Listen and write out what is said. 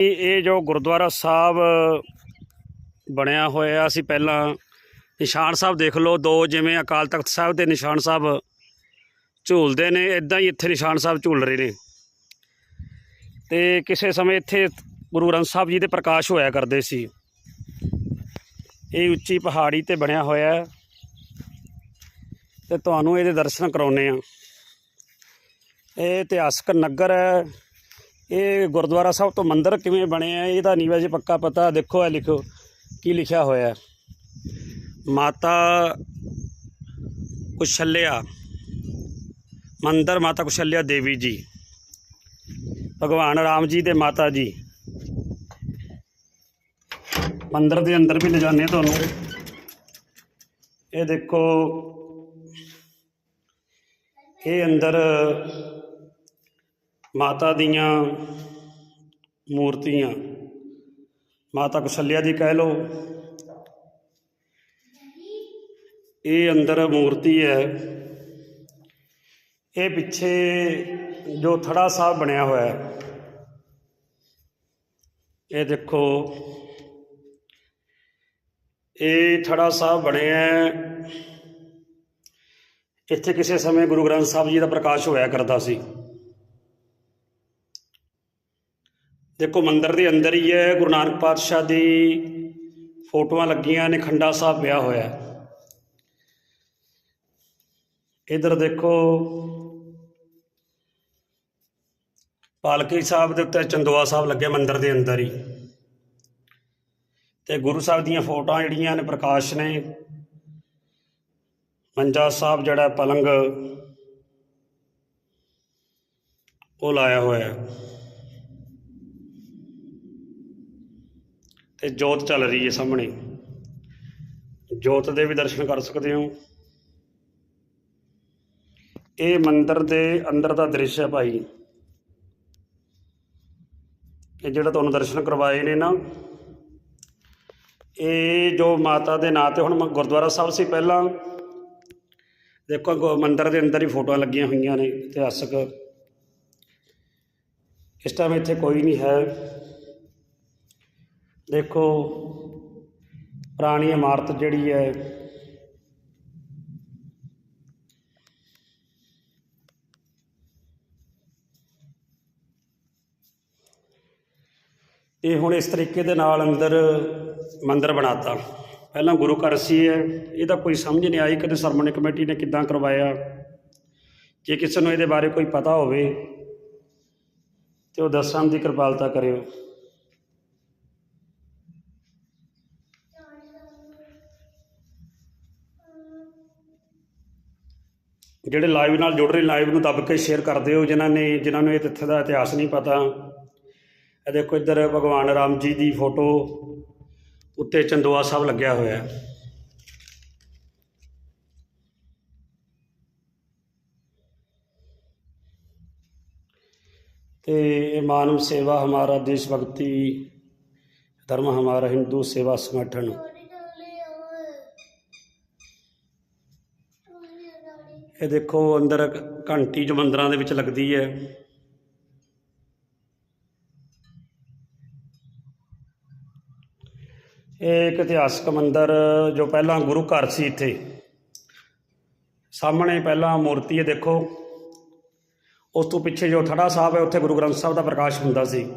ਇਹ ਇਹ ਜੋ ਗੁਰਦੁਆਰਾ ਸਾਹਿਬ ਬਣਿਆ ਹੋਇਆ, ਅਸੀਂ ਪਹਿਲਾਂ ਨਿਸ਼ਾਨ ਸਾਹਿਬ ਦੇਖ ਲਓ। ਦੋ ਜਿਵੇਂ ਅਕਾਲ ਤਖਤ ਸਾਹਿਬ ਦੇ ਨਿਸ਼ਾਨ ਸਾਹਿਬ ਝੂਲਦੇ ਨੇ ਇਦਾਂ ਹੀ ਇੱਥੇ ਨਿਸ਼ਾਨ ਸਾਹਿਬ ਝੂਲ ਰਹੇ ਨੇ। ਤੇ ਕਿਸੇ ਸਮੇਂ ਇੱਥੇ ਗੁਰੂ ਗ੍ਰੰਥ ਸਾਹਿਬ ਜੀ ਦੇ ਪ੍ਰਕਾਸ਼ ਹੋਇਆ ਕਰਦੇ ਸੀ। ਇਹ ਉੱਚੀ ਪਹਾੜੀ ਤੇ ਬਣਿਆ ਹੋਇਆ ਹੈ। ਤੇ ਤੁਹਾਨੂੰ ਇਹਦੇ ਦਰਸ਼ਨ ਕਰਾਉਨੇ ਆ ਇਹ ਇਤਿਹਾਸਕ ਨਗਰ ਹੈ। ਇਹ ਗੁਰਦੁਆਰਾ ਸਾਹਿਬ ਤੋਂ ਮੰਦਿਰ ਕਿਵੇਂ ਬਣਿਆ ਇਹਦਾ ਨਹੀਂ ਵੈਸੇ ਪੱਕਾ ਪਤਾ ਦੇਖੋ, ਇਹ ਲਿਖੋ, ਕੀ ਲਿਖਿਆ ਹੋਇਆ ਮਾਤਾ ਕੁਸ਼ਲਿਆ, ਮੰਦਿਰ ਮਾਤਾ ਕੁਸ਼ਲਿਆ ਦੇਵੀ ਜੀ, ਭਗਵਾਨ ਰਾਮ ਜੀ ਦੇ ਮਾਤਾ ਜੀ। ਮੰਦਿਰ ਦੇ ਅੰਦਰ ਵੀ ਲਿਜਾਣੇ ਤੁਹਾਨੂੰ। ਇਹ ਦੇਖੋ, ਇਹ ਅੰਦਰ ਮਾਤਾ ਦੀਆਂ ਮੂਰਤੀਆਂ। ਮਾਤਾ ਕੁਸ਼ਲਿਆ ਦੀ ਕਹਿ ਲਓ, ਇਹ ਅੰਦਰ ਮੂਰਤੀ ਹੈ। ਇਹ ਪਿੱਛੇ ਜੋ ਥੜਾ ਸਾਹਿਬ ਬਣਿਆ ਹੋਇਆ ਹੈ, ਇਹ ਦੇਖੋ, ਇਹ ਥੜਾ ਸਾਹਿਬ ਬਣਿਆ ਇੱਥੇ ਕਿਸੇ ਸਮੇਂ ਗੁਰੂ ਗ੍ਰੰਥ ਸਾਹਿਬ ਜੀ ਦਾ ਪ੍ਰਕਾਸ਼ ਹੋਇਆ ਕਰਦਾ ਸੀ। ਦੇਖੋ ਮੰਦਿਰ ਦੇ ਅੰਦਰ ਹੀ ਹੈ, ਗੁਰੂ ਨਾਨਕ ਪਾਤਸ਼ਾਹ ਦੀ ਫੋਟੋਆਂ ਲੱਗੀਆਂ ਨੇ, ਖੰਡਾ ਸਾਹਿਬ ਪਿਆ ਹੋਇਆ। ਹੈ ਇਧਰ ਦੇਖੋ, ਪਾਲਕੀ ਸਾਹਿਬ ਦੇ ਉੱਤੇ ਚੰਦੋਆ ਸਾਹਿਬ ਲੱਗੇ ਮੰਦਿਰ ਦੇ ਅੰਦਰ ਹੀ। ਤੇ ਗੁਰੂ ਸਾਹਿਬ ਦੀਆਂ ਫੋਟੋਆਂ ਜਿਹੜੀਆਂ ਨੇ, ਪ੍ਰਕਾਸ਼ ਨੇ, ਮੰਜਾ ਸਾਹਿਬ ਜਿਹੜਾ ਪਲੰਗ, ਉਹ ਲਾਇਆ ਹੋਇਆ। ਹੈ ਤੇ ਜੋਤ ਚੱਲ ਰਹੀ ਹੈ ਸਾਹਮਣੇ। ਜੋਤ ਦੇ ਵੀ ਦਰਸ਼ਨ ਕਰ ਸਕਦੇ ਹੋ। ਇਹ ਮੰਦਿਰ ਦੇ ਅੰਦਰ ਦਾ ਦ੍ਰਿਸ਼ ਹੈ ਭਾਈ। ਇਹ ਜਿਹੜਾ ਤੁਹਾਨੂੰ ਦਰਸ਼ਨ ਕਰਵਾਏ ਨੇ ਨਾ, ਇਹ ਜੋ ਮਾਤਾ ਦੇ ਨਾਂ ਤੇ ਹੁਣ ਮ- ਗੁਰਦੁਆਰਾ ਸਾਹਿਬ ਸੀ ਪਹਿਲਾਂ। ਦੇਖੋ ਗੁ- ਮੰਦਿਰ ਦੇ ਅੰਦਰ ਹੀ ਫੋਟੋਆਂ ਲੱਗੀਆਂ ਹੋਈਆਂ ਨੇ, ਇਤਿਹਾਸਕ। ਇਸ ਟਾਈਮ ਇੱਥੇ ਕੋਈ ਨਹੀਂ ਹੈ। ਦੇਖੋ, ਪੁਰਾਣੀ ਇਮਾਰਤ ਜਿਹੜੀ ਹੈ, ਇਹ ਹੁਣ ਇਸ ਤਰੀਕੇ ਦੇ ਨਾਲ ਅੰਦਰ ਮੰਦਿਰ ਬਣਾਤਾ। ਪਹਿਲਾਂ ਗੁਰੂ ਘਰ ਸੀ ਇਹ, ਇਹਦਾ ਕੋਈ ਸਮਝ ਨਹੀਂ ਆਈ ਕਦੇ ਸਰਮਣੀ ਕਮੇਟੀ ਨੇ ਕਿੱਦਾਂ ਕਰਵਾਇਆ। ਜੇ ਕਿਸੇ ਨੂੰ ਇਹਦੇ ਬਾਰੇ ਕੋਈ ਪਤਾ ਹੋਵੇ, ਤੇ ਉਹ ਦੱਸਣ ਦੀ ਕਿਰਪਾਲਤਾ ਕਰਿਓ। ਜਿਹੜੇ ਲਾਈਵ ਨਾਲ ਜੁੜ ਰਹੇ ਲਾਈਵ ਨੂੰ ਦੱਬ ਕੇ ਸ਼ੇਅਰ ਕਰਦੇ ਹੋ ਜਿਨ੍ਹਾਂ ਨੇ, ਜਿਨ੍ਹਾਂ ਨੂੰ ਇਹ ਤਿੱਥੇ ਦਾ ਇਤਿਹਾਸ ਨਹੀਂ ਪਤਾ। ਇਹ ਦੇਖੋ ਇੱਧਰ ਭਗਵਾਨ ਰਾਮ ਜੀ ਦੀ ਫੋਟੋ ਉੱਤੇ ਚੰਦੋਆ ਸਾਹਿਬ ਲੱਗਿਆ ਹੋਇਆ ਹੈ। ਤੇ ਇਹ ਮਾਨਵ ਸੇਵਾ ਹਮਾਰਾ ਦੇਸ਼ ਭਗਤੀ ਧਰਮ ਹਮਾਰਾ ਹਿੰਦੂ ਸੇਵਾ ਸੰਗਠਨ। ਇਹ ਦੇਖੋ ਅੰਦਰ ਘੰਟੀ ਜੋ ਮੰਦਰਾਂ ਦੇ ਵਿੱਚ ਲੱਗਦੀ ਹੈ। ਇਹ ਇੱਕ ਇਤਿਹਾਸਕ ਮੰਦਰ ਜੋ ਪਹਿਲਾਂ ਗੁਰੂ ਘਰ ਸੀ ਇੱਥੇ। ਸਾਹਮਣੇ ਪਹਿਲਾਂ ਮੂਰਤੀ ਹੈ ਦੇਖੋ। ਉਸ ਤੋਂ ਪਿੱਛੇ ਜੋ ਥੜਾ ਸਾਹਿਬ ਹੈ, ਉੱਥੇ ਗੁਰੂ ਗ੍ਰੰਥ ਸਾਹਿਬ ਦਾ ਪ੍ਰਕਾਸ਼ ਹੁੰਦਾ ਸੀ।